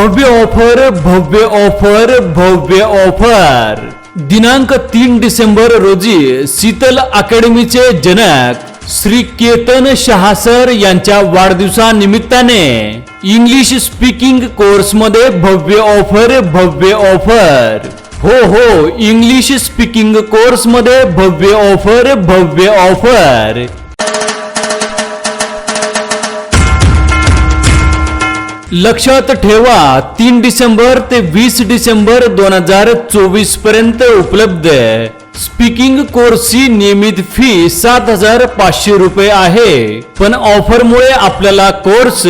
भव्य ऑफर भव्य ऑफर भव्य ऑफर. दिनांक तीन डिसेंबर रोजी शीतल अकॅडमीचे जनक श्री केतन शहासर यांच्या वाढदिवसानिमित्ताने इंग्लिश स्पीकिंग कोर्समध्ये भव्य ऑफर भव्य ऑफर. हो हो इंग्लिश स्पीकिंग कोर्समध्ये भव्य ऑफर भव्य ऑफर. लक्षात ठेवा तीन डिसेंबर ते वीस डिसेंबर दोन हजार चोवीसपर्यंत उपलब्ध स्पीकिंग कोर्सची नियमित फी सात हजार पाचशे रुपये आहे. पण ऑफरमुळे आपल्याला कोर्स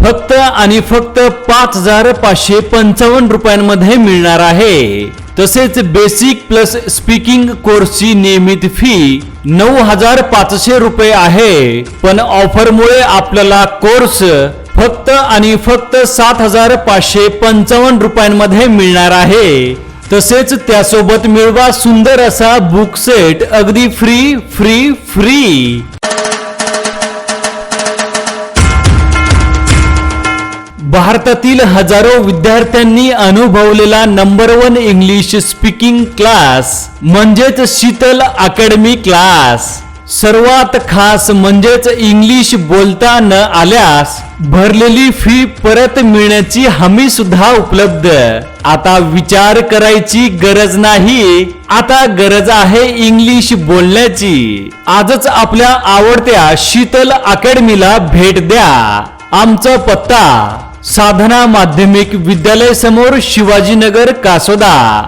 फक्त आणि फक्त पाच हजार पाचशे पंचावन्न रुपयांमध्ये मिळणार आहे. तसेच बेसिक प्लस स्पीकिंग कोर्सची नियमित फी नऊ हजार पाचशे रुपये आहे. पण ऑफरमुळे आपल्याला कोर्स फक्त आणि फक्त सात हजार पाचशे पंचावन्न रुपयांमध्ये मिळणार आहे. तसेच त्यासोबत मिळवा सुंदर असा बुक सेट अगदी फ्री फ्री फ्री भारतातील हजारो विद्यार्थ्यांनी अनुभवलेला number one English speaking class म्हणजेच शीतल अकॅडमी क्लास सर्वात खास म्हणजेच इंग्लिश बोलता न आल्यास भरलेली फी परत मिळण्याची हमी सुद्धा उपलब्ध. आता विचार करायची गरज नाही. आता गरज आहे इंग्लिश बोलण्याची. आजच आपल्या आवडत्या शीतल अकॅडमीला भेट द्या. आमचा पत्ता साधना माध्यमिक विद्यालय समोर शिवाजीनगर कासोदा.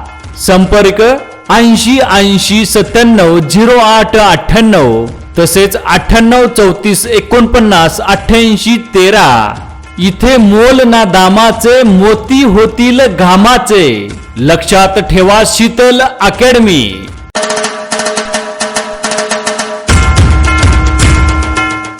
संपर्क ऐंशी ऐंशी सत्त्याण्णव झिरो आठ अठ्ठ्याण्णव तसेच अठ्ठ्याण्णव चौतीस एकोणपन्नास अठ्ठ्याऐंशी तेरा. इथे मोल ना दामाचे मोती होतील घामाचे. लक्षात ठेवा शीतल अकॅडमी.